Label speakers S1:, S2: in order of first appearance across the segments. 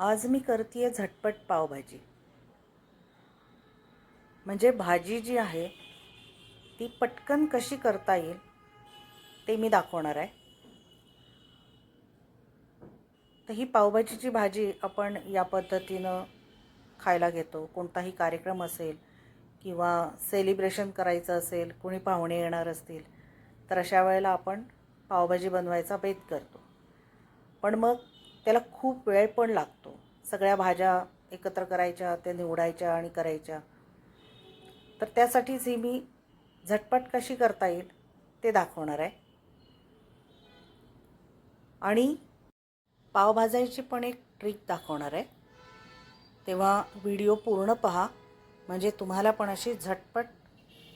S1: आज मी करते झटपट पावभाजी. म्हणजे भाजी जी आहे ती पटकन कशी करता येईल ते मी दाखवणार आहे. तर ही पावभाजीची भाजी आपण या पद्धतीनं खायला घेतो. कोणताही कार्यक्रम असेल किंवा सेलिब्रेशन करायचं असेल कोणी पाहुणे येणार असतील तर अशा वेळेला आपण पावभाजी बनवायचा बेत करतो. पण मग त्याला खूप वेळ पण लागतो. सगळ्या भाज्या एकत्र करायच्या त्या निवडायच्या आणि करायच्या. तर त्यासाठीच ही मी झटपट कशी करता येईल ते दाखवणार आहे. आणि पाव भाजायची पण एक ट्रिक दाखवणार आहे. तेव्हा व्हिडिओ पूर्ण पहा. म्हणजे तुम्हाला पण अशी झटपट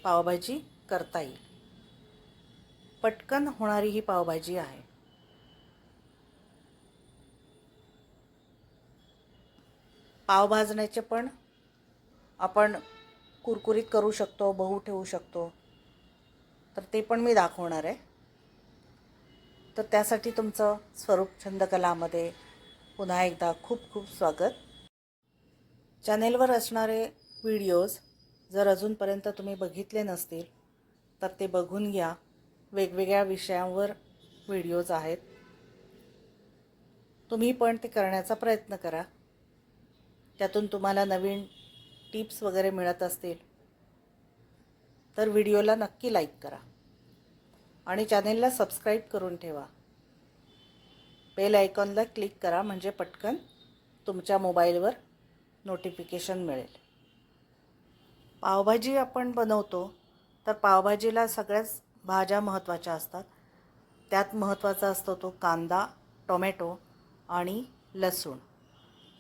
S1: पावभाजी करता येईल. पटकन होणारी ही पावभाजी आहे. पाव भाजण्याचे पण आपण कुरकुरीत करू शकतो बहू ठेवू शकतो. तर ते पण मी दाखवणार आहे. तर त्यासाठी तुमचं स्वरूप छंदकलामध्ये पुन्हा एकदा खूप खूप स्वागत. चॅनेलवर असणारे व्हिडिओज जर अजूनपर्यंत तुम्ही बघितले नसतील तर ते बघून घ्या. वेगवेगळ्या विषयांवर व्हिडिओज आहेत. तुम्ही पण ते करण्याचा प्रयत्न करा. त्यातून तुम्हाला नवीन टिप्स वगैरे मिळत असतील तर व्हिडिओला नक्की लाईक करा आणि चॅनेलला सबस्क्राईब करून ठेवा. बेल आयकॉनला क्लिक करा म्हणजे पटकन तुमच्या मोबाईलवर नोटिफिकेशन मिळेल. पावभाजी आपण बनवतो तर पावभाजीला सगळ्याच भाज्या महत्त्वाच्या असतात. त्यात महत्त्वाचा असतो तो कांदा टोमॅटो आणि लसूण.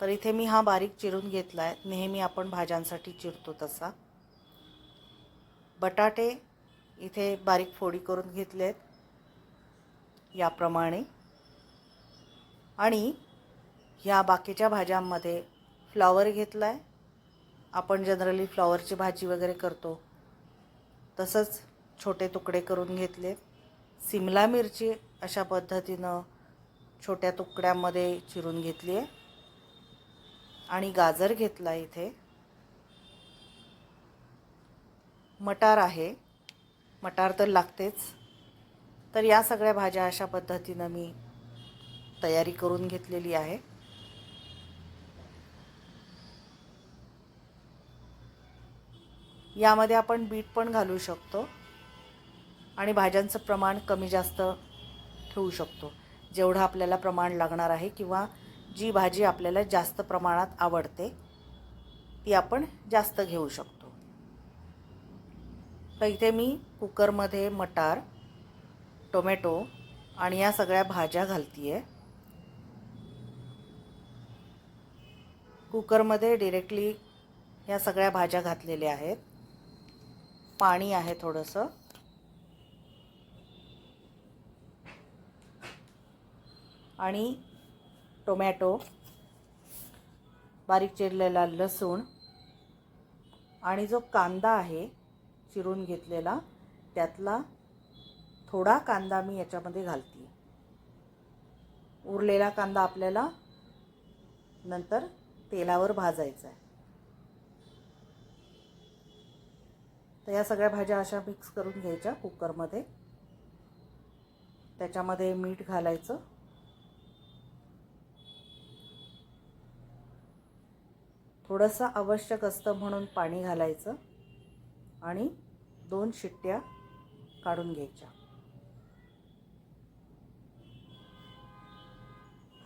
S1: तर इथे मी हा बारीक चिरून घेतला आहे नेहमी आपण भाज्यांसाठी चिरतो तसा. बटाटे इथे बारीक फोडी करून घेतले आहेत याप्रमाणे. आणि ह्या बाकीच्या भाज्यांमध्ये फ्लॉवर घेतला आहे आपण जनरली फ्लॉवरची भाजी वगैरे करतो. तसंच छोटे तुकडे करून घेतले सिमला मिरची अशा पद्धतीनं छोट्या तुकड्यामध्ये चिरून घेतली आहे आणि गाजर घेतला इथे. मटार आहे. मटार तर लागतेच. तर या सगळ्या भाज्या अशा पद्धतीनं मी तयारी करून घेतलेली आहे. यामध्ये आपण बीट पण घालू शकतो आणि भाज्यांचं प्रमाण कमी जास्त ठेवू शकतो. जेवढं आपल्याला प्रमाण लागणार आहे किंवा जी भाजी आपल्याला जास्त प्रमाणात आवडते ती आपण जास्त घेऊ शकतो. तर इथे मी कुकरमध्ये मटार टोमॅटो आणि या सगळ्या भाज्या घालती आहे कुकरमध्ये डिरेक्टली या सगळ्या भाज्या घातलेल्या आहेत. पाणी आहे थोडंसं. आणि टोमॅटो बारीक चिरलेला लसूण आणि जो कांदा आहे चिरून घेतलेला त्यातला थोडा कांदा मी याच्यामध्ये घालते. उरलेला कांदा आपल्याला नंतर तेलावर भाजायचा आहे. तर या सगळ्या भाज्या अशा मिक्स करून घ्यायच्या कुकरमध्ये. त्याच्यामध्ये मीठ घालायचं. थोडंसं आवश्यक असतं म्हणून पाणी घालायचं आणि दोन शिट्ट्या काढून घ्यायच्या.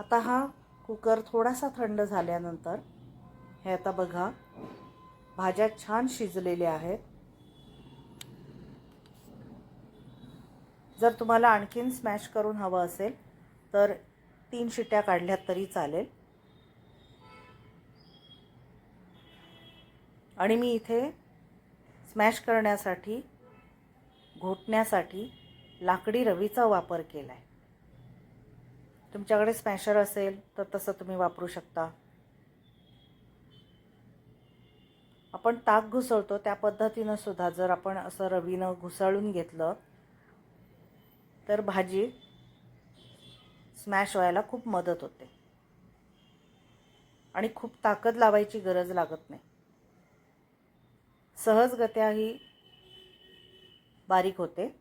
S1: आता हा कुकर थोडासा थंड झाल्यानंतर हे आता बघा भाज्या छान शिजलेल्या आहेत. जर तुम्हाला आणखीन स्मॅश करून हवं असेल तर तीन शिट्ट्या काढल्यात तरी चालेल. आणि मी इथे स्मॅश करण्यासाठी घोटण्यासाठी लाकडी रवीचा वापर केला आहे तुमच्याकडे स्मॅशर असेल तर तसं तुम्ही वापरू शकता. आपण ताक घुसळतो त्या पद्धतीनं सुद्धा जर आपण असं रवीनं घुसळून घेतलं तर भाजी स्मॅश व्हायला खूप मदत होते. आणि खूप ताकद लावायची गरज लागत नाही. सहजगत्या ही बारीक होते.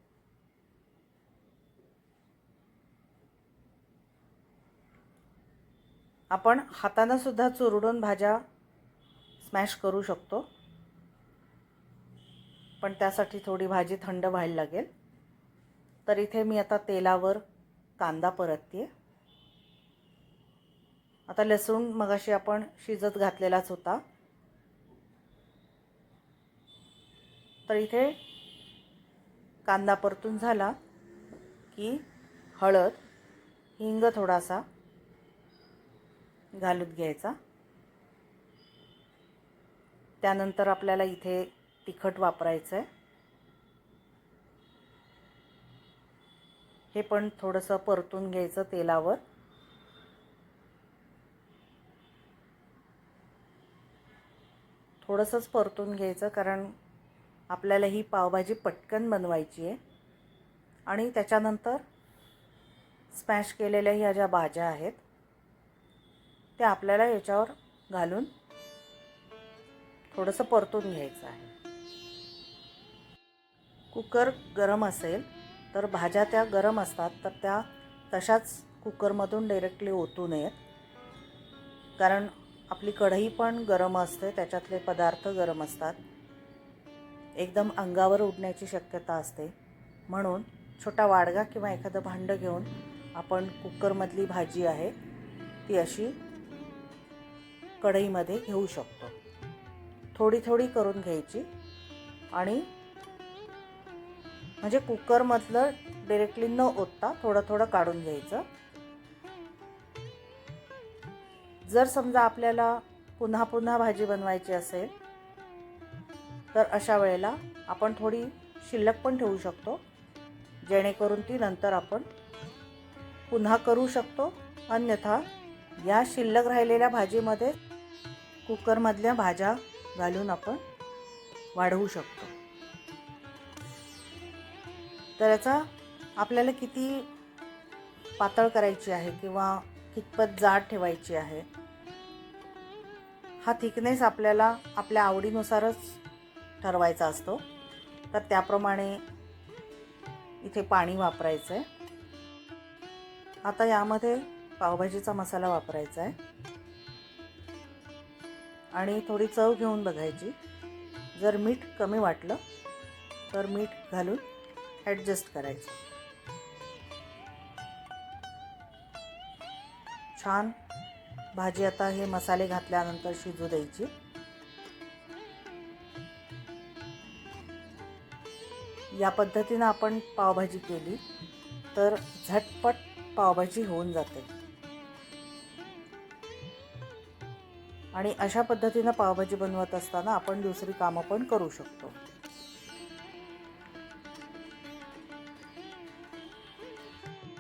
S1: आपण हातानंसुद्धा चुरडून भाज्या स्मॅश करू शकतो. पण त्यासाठी थोडी भाजी थंड व्हायला लागेल. तर इथे मी आता तेलावर कांदा परतते आता लसूण मगाशी आपण शिजत घातलेलाच होता. तर इथे कांदा परतून झाला की हळद हिंग थोडासा घालून घ्यायचा. त्यानंतर आपल्याला इथे तिखट वापरायचं आहे हे पण थोडंसं परतून घ्यायचं तेलावर. थोडंसंच परतून घ्यायचं कारण आपल्याला ही पावभाजी पटकन बनवायची आहे. आणि त्याच्यानंतर स्मॅश केलेल्या ह्या ज्या भाज्या आहेत त्या आपल्याला याच्यावर घालून थोडंसं परतून घ्यायचं आहे. कुकर गरम असेल तर भाज्या त्या गरम असतात तर त्या तशाच कुकरमधून डायरेक्टली ओतू नयेत. कारण आपली कढई पण गरम असते त्याच्यातले पदार्थ गरम असतात. एकदम अंगावर उडण्याची शक्यता असते. म्हणून छोटा वाडगा किंवा एखादं भांडं घेऊन आपण कुकरमधली भाजी आहे ती अशी कढईमध्ये घेऊ शकतो. थोडी थोडी करून घ्यायची आणि म्हणजे कुकरमधलं डिरेक्टली न ओतता थोडं थोडं काढून घ्यायचं. जर समजा आपल्याला पुन्हा पुन्हा भाजी बनवायची असेल तर अशा वेळेला आपण थोडी शिल्लक पण ठेवू शकतो. जेणेकरून ती नंतर आपण पुन्हा करू शकतो. अन्यथा या शिल्लक राहिलेल्या भाजीमध्ये कुकरमधल्या भाज्या घालून आपण वाढवू शकतो. तर याचा आपल्याला किती पातळ करायची आहे किंवा कितपत जाड ठेवायची आहे हा थिकनेस आपल्याला आपल्या आवडीनुसारच ठरवायचा असतो. तर त्याप्रमाणे इथे पाणी वापरायचं आहे आता यामध्ये पावभाजीचा मसाला वापरायचा आहे आणि थोडी चव घेऊन बघायची. जर मीठ कमी वाटलं तर मीठ घालून ॲडजस्ट करायचं. छान भाजी आता हे मसाले घातल्यानंतर शिजू द्यायची. या पद्धतीनं आपण पावभाजी केली तर झटपट पावभाजी होऊन जाते. आणि अशा पद्धतीनं पावभाजी बनवत असताना आपण दुसरी कामं पण करू शकतो.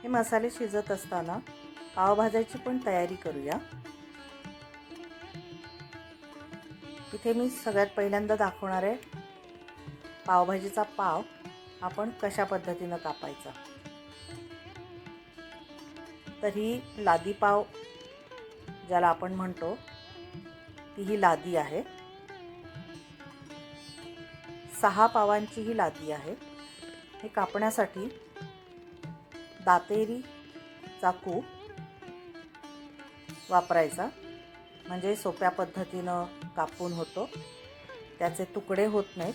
S1: हे मसाले शिजत असताना पावभाज्याची पण तयारी करूया. इथे मी सगळ्यात पहिल्यांदा दाखवणार आहे पावभाजीचा पाव. आपण कशा पद्धतीनं कापायचा? तर ही लादीपाव ज्याला आपण म्हणतो ती ही लादी आहे. सहा पावांची ही लादी आहे. हे कापण्यासाठी दातेरी चाकू वापरायचा. म्हणजे सोप्या पद्धतीनं कापून होतो. त्याचे तुकडे होत नाहीत.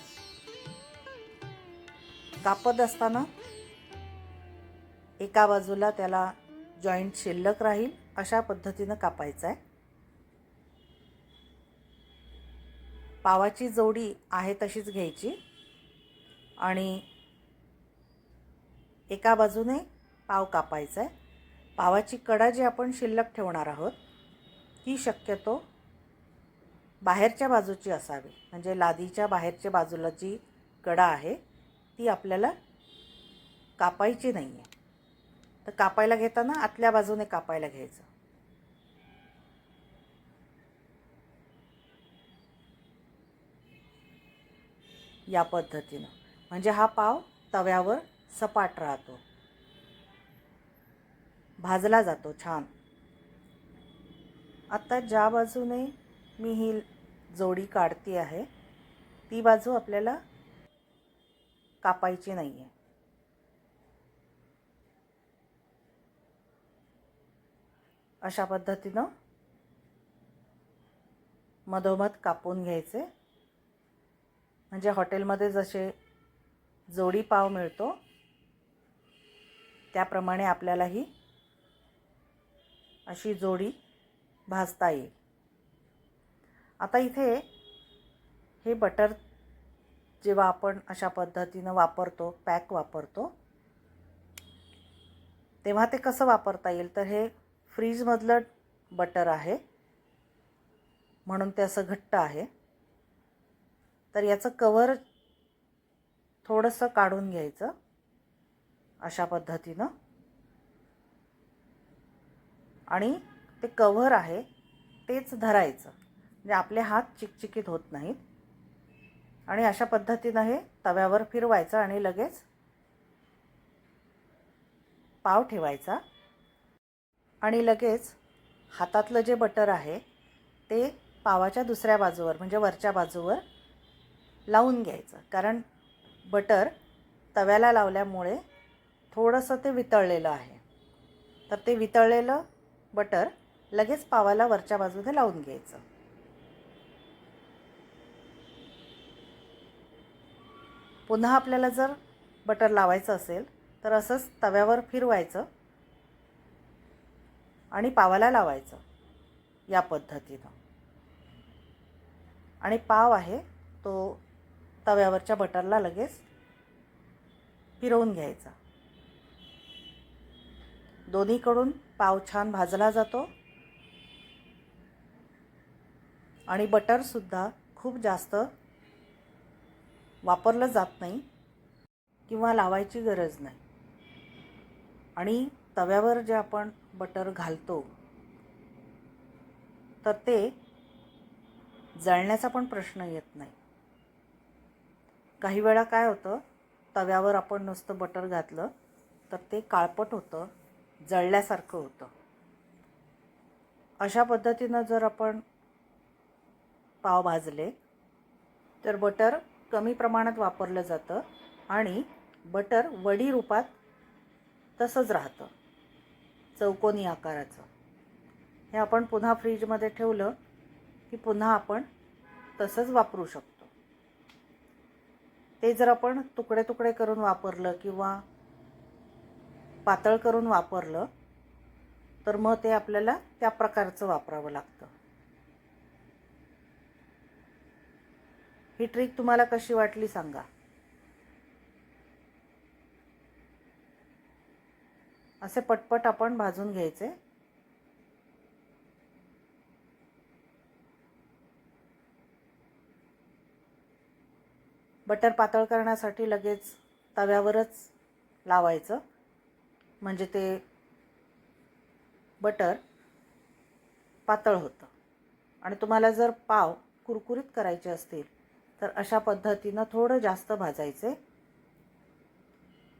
S1: कापत असताना एका बाजूला त्याला जॉईंट शिल्लक राहील अशा पद्धतीनं कापायचं आहे पावाची जोडी आहे तशीच घ्यायची. आणि एका बाजूने पाव कापायचा आहे पावाची कडा जी आपण शिल्लक ठेवणार आहोत ती शक्यतो बाहेरच्या बाजूची असावी. म्हणजे लादीच्या बाहेरच्या बाजूला जी कडा आहे ती आपल्याला कापायची नाही आहे तर कापायला घेताना आतल्या बाजूने कापायला घ्यायचं. या पद्धतीनं. म्हणजे हा पाव तव्यावर सपाट राहतो. भाजला जातो छान. आता ज्या बाजूने मी ही जोडी काढती आहे ती बाजू आपल्याला कापायची नाही आहे अशा पद्धतीनं मधोमध कापून घ्यायचे. म्हणजे हॉटेलमध्ये जसे जोडी पाव मिळतो त्याप्रमाणे आपल्यालाही अशी जोडी भाजता येईल. आता इथे हे बटर जेव्हा आपण अशा पद्धतीनं वापरतो पॅक वापरतो तेव्हा ते कसं वापरता येईल? तर हे फ्रीजमधलं बटर आहे. म्हणून ते असं घट्ट आहे. तर याचं कवर थोडंसं काढून घ्यायचं अशा पद्धतीनं. आणि ते कव्हर आहे तेच धरायचं. म्हणजे आपले हात चिकचिकीत होत नाहीत. आणि अशा पद्धतीनं हे तव्यावर फिरवायचं आणि लगेच पाव ठेवायचा. आणि लगेच हातातलं जे बटर आहे ते पावाच्या दुसऱ्या बाजूवर म्हणजे वरच्या बाजूवर लावून घ्यायचं. कारण बटर तव्याला लावल्यामुळे थोडंसं ते वितळलेलं आहे. तर ते वितळलेलं बटर लगेच पावाला वरच्या बाजूने लावून घ्यायचं. पुन्हा आपल्याला जर बटर लावायचं असेल तर असंच तव्यावर फिरवायचं आणि पावाला लावायचं या पद्धतीनं. आणि पाव आहे तो तव्यावरच्या बटरला लगेच फिरवून घ्यायचा. दोन्हीकडून पाव छान भाजला जातो आणि बटरसुद्धा खूप जास्त वापरलं जात नाही किंवा लावायची गरज नाही. आणि तव्यावर जे आपण बटर घालतो तर ते जळण्याचा पण प्रश्न येत नाही. काही वेळा काय होतं तव्यावर आपण नुसतं बटर घातलं तर ते काळपट होतं जळल्यासारखं होतं. अशा पद्धतीनं जर आपण पाव भाजले तर बटर कमी प्रमाणात वापरलं जातं आणि बटर वडी रूपात तसंच राहतं. चौकोनी आकाराचं. हे आपण पुन्हा फ्रीजमध्ये ठेवलं की पुन्हा आपण तसंच वापरू शकतो. ते जर आपण तुकडे तुकडे करून वापरलं किंवा पातळ करून वापरलं तर मग ते आपल्याला त्या प्रकारचं वापरावं लागतं. ही ट्रिक तुम्हाला कशी वाटली सांगा. असे पटपट आपण भाजून घ्यायचे. बटर पातळ करण्यासाठी लगेच तव्यावरच लावायचं. म्हणजे ते बटर पातळ होतं. आणि तुम्हाला जर पाव कुरकुरीत करायचे असतील तर अशा पद्धतीनं थोडं जास्त भाजायचे.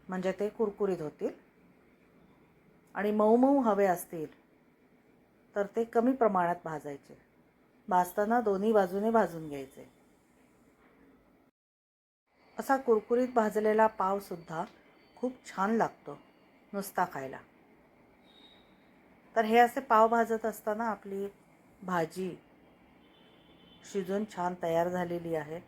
S1: म्हणजे ते कुरकुरीत होतील. आणि मऊ मऊ हवे असतील तर ते कमी प्रमाणात भाजायचे. भाजताना दोन्ही बाजूने भाजून घ्यायचे. असा कुरकुरीत भाजलेला पावसुद्धा खूप छान लागतो नुसता खायला. तर हे असे पाव भाजत असताना आपली भाजी शिजून छान तयार झालेली आहे.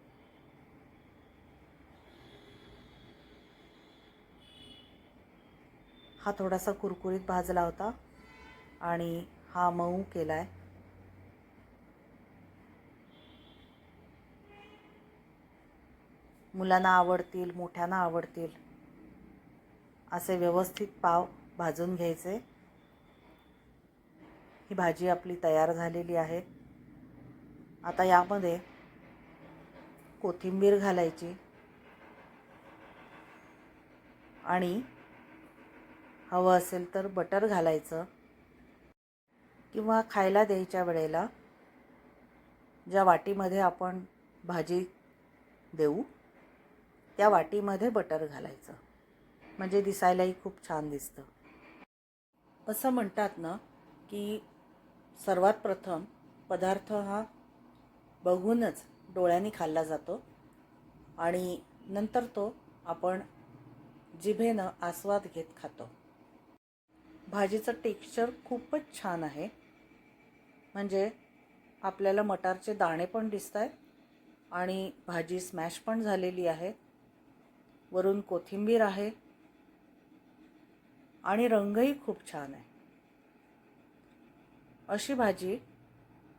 S1: हा थोडासा कुरकुरीत भाजला होता आणि हा मऊ केला आहे मुलांना आवडतील मोठ्यांना आवडतील असे व्यवस्थित पाव भाजून घ्यायचे. ही भाजी आपली तयार झालेली आहे. आता यामध्ये कोथिंबीर घालायची आणि हवं असेल तर बटर घालायचं किंवा खायला द्यायच्या वेळेला ज्या वाटीमध्ये आपण भाजी देऊ त्या वाटीमध्ये बटर घालायचं. म्हणजे दिसायलाही खूप छान दिसतं. असं म्हणतात ना की सर्वात प्रथम पदार्थ हा बघूनच डोळ्यांनी खाल्ला जातो आणि नंतर तो आपण जिभेनं आस्वाद घेत खातो. भाजीचं टेक्स्चर खूपच छान आहे. म्हणजे आपल्याला मटारचे दाणे पण दिसत आहेत आणि भाजी स्मॅश पण झालेली आहे. वरून कोथिंबीर आहे आणि रंगही खूप छान आहे. अशी भाजी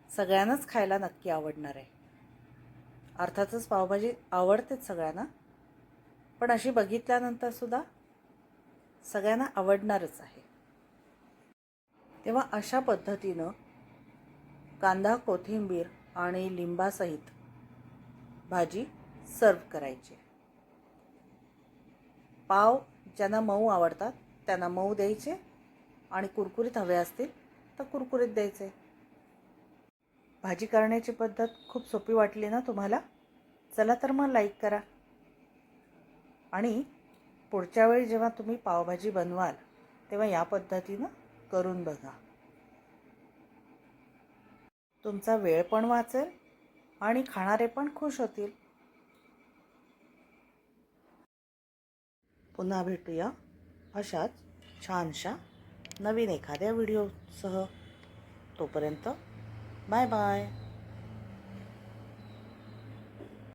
S1: सगळ्यांनाच खायला नक्की आवडणार आहे. अर्थातच पावभाजी आवडतेच सगळ्यांना. पण अशी बघितल्यानंतर सुद्धा सगळ्यांना आवडणारच आहे. तेव्हा अशा पद्धतीनं कांदा कोथिंबीर आणि लिंबासहित भाजी सर्व करायची. पाव ज्यांना मऊ आवडतात त्यांना मऊ द्यायचे आणि कुरकुरीत हवे असतील तर कुरकुरीत द्यायचे. भाजी करण्याची पद्धत खूप सोपी वाटली ना तुम्हाला? चला तर मग लाईक करा. आणि पुढच्या वेळी जेव्हा तुम्ही पावभाजी बनवाल तेव्हा या पद्धतीनं करून बघा. तुमचा वेळ पण वाचेल आणि खाणारे पण खुश होतील. पुन्हा भेटूया अशाच छानशा नवीन एखाद्या व्हिडिओसह. तोपर्यंत बाय बाय.